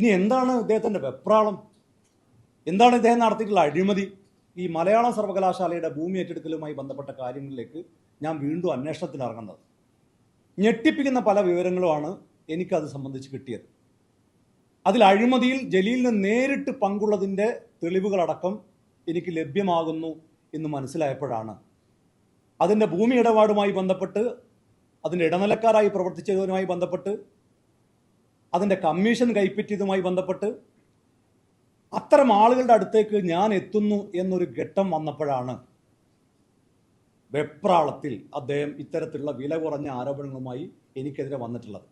ഇനി എന്താണ് ഇദ്ദേഹത്തിന്റെ വെപ്രാളം? എന്താണ് ഇദ്ദേഹം നടത്തിയിട്ടുള്ള അഴിമതി? ഈ മലയാള സർവകലാശാലയുടെ ഭൂമി ഏറ്റെടുക്കലുമായി ബന്ധപ്പെട്ട കാര്യങ്ങളിലേക്ക് ഞാൻ വീണ്ടും അന്വേഷണത്തിന് ഇറങ്ങുന്നത്. ഞെട്ടിപ്പിക്കുന്ന പല വിവരങ്ങളുമാണ് എനിക്കത് സംബന്ധിച്ച് കിട്ടിയത്. അതിൽ അഴിമതിയിൽ ജലീലിന് നേരിട്ട് പങ്കുള്ളതിന്റെ തെളിവുകളടക്കം എനിക്ക് ലഭ്യമാകുന്നു എന്ന് മനസ്സിലായപ്പോഴാണ്. അതിന്റെ ഭൂമി ഇടപാടുമായി ബന്ധപ്പെട്ട് അതിന്റെ ഇടനിലക്കാരായി പ്രവർത്തിച്ചതുമായി ബന്ധപ്പെട്ട് അതിന്റെ കമ്മീഷൻ കൈപ്പറ്റിയതുമായി ബന്ധപ്പെട്ട് അത്തരം ആളുകളുടെ അടുത്തേക്ക് ഞാൻ എത്തുന്നു എന്നൊരു ഘട്ടം വന്നപ്പോഴാണ് വെപ്രാളത്തിൽ അദ്ദേഹം ഇത്തരത്തിലുള്ള വില കുറഞ്ഞ ആരോപണങ്ങളുമായി എനിക്കെതിരെ വന്നിട്ടുള്ളത്.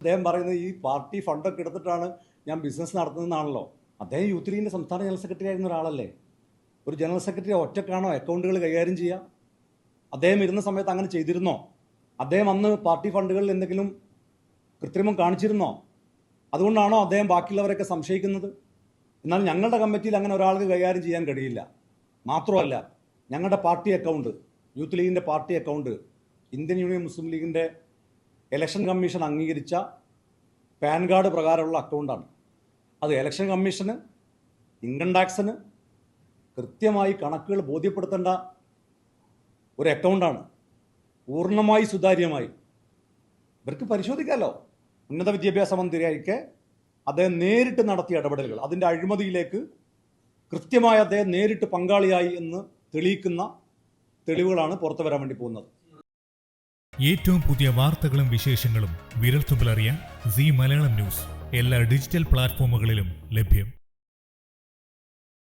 അദ്ദേഹം പറയുന്നത് ഈ പാർട്ടി ഫണ്ടൊക്കെ എടുത്തിട്ടാണ് ഞാൻ ബിസിനസ് നടത്തുന്നതെന്നാണല്ലോ. അദ്ദേഹം യൂത്ത് ലീഗിന്റെ സംസ്ഥാന ജനറൽ സെക്രട്ടറി ആയിരുന്ന ഒരാളല്ലേ. ഒരു ജനറൽ സെക്രട്ടറി ഒറ്റക്കാണോ അക്കൗണ്ടുകൾ കൈകാര്യം ചെയ്യുക? അദ്ദേഹം ഇരുന്ന സമയത്ത് അങ്ങനെ ചെയ്തിരുന്നോ? അദ്ദേഹം അന്ന് പാർട്ടി ഫണ്ടുകളിൽ എന്തെങ്കിലും കൃത്രിമം കാണിച്ചിരുന്നോ? അതുകൊണ്ടാണോ അദ്ദേഹം ബാക്കിയുള്ളവരൊക്കെ സംശയിക്കുന്നത്? എന്നാൽ ഞങ്ങളുടെ കമ്മിറ്റിയിൽ അങ്ങനെ ഒരാൾക്ക് കൈകാര്യം ചെയ്യാൻ കഴിയില്ല. മാത്രമല്ല ഞങ്ങളുടെ പാർട്ടി അക്കൗണ്ട് യൂത്ത് ലീഗിന്റെ party account Indian union Muslim ലീഗിന്റെ ഇലക്ഷൻ കമ്മീഷൻ അംഗീകരിച്ച പാൻ കാർഡ് പ്രകാരമുള്ള അക്കൗണ്ടാണ്. അത് ഇലക്ഷൻ കമ്മീഷന് ഇൻകം ടാക്സിന് കൃത്യമായി കണക്കുകൾ ബോധ്യപ്പെടുത്തേണ്ട ഒരു അക്കൗണ്ടാണ്. പൂർണമായി സുതാര്യമായി. ഇവർക്ക് പരിശോധിക്കാമല്ലോ ഉന്നത വിദ്യാഭ്യാസ മന്ത്രിയായിരിക്കെ അദ്ദേഹം നേരിട്ട് നടത്തിയ ഇടപെടലുകൾ. അതിന്റെ അഴിമതിയിലേക്ക് കൃത്യമായി അദ്ദേഹം നേരിട്ട് പങ്കാളിയായി എന്ന് തെളിയിക്കുന്ന തെളിവുകളാണ് പുറത്തു വരാൻ വേണ്ടി പോകുന്നത്. ഏറ്റവും പുതിയ വാർത്തകളും വിശേഷങ്ങളും വിരൽത്തുമ്പിലറിയാൻ സി മലയാളം ന്യൂസ്. എല്ലാ ഡിജിറ്റൽ പ്ലാറ്റ്ഫോമുകളിലും ലഭ്യം.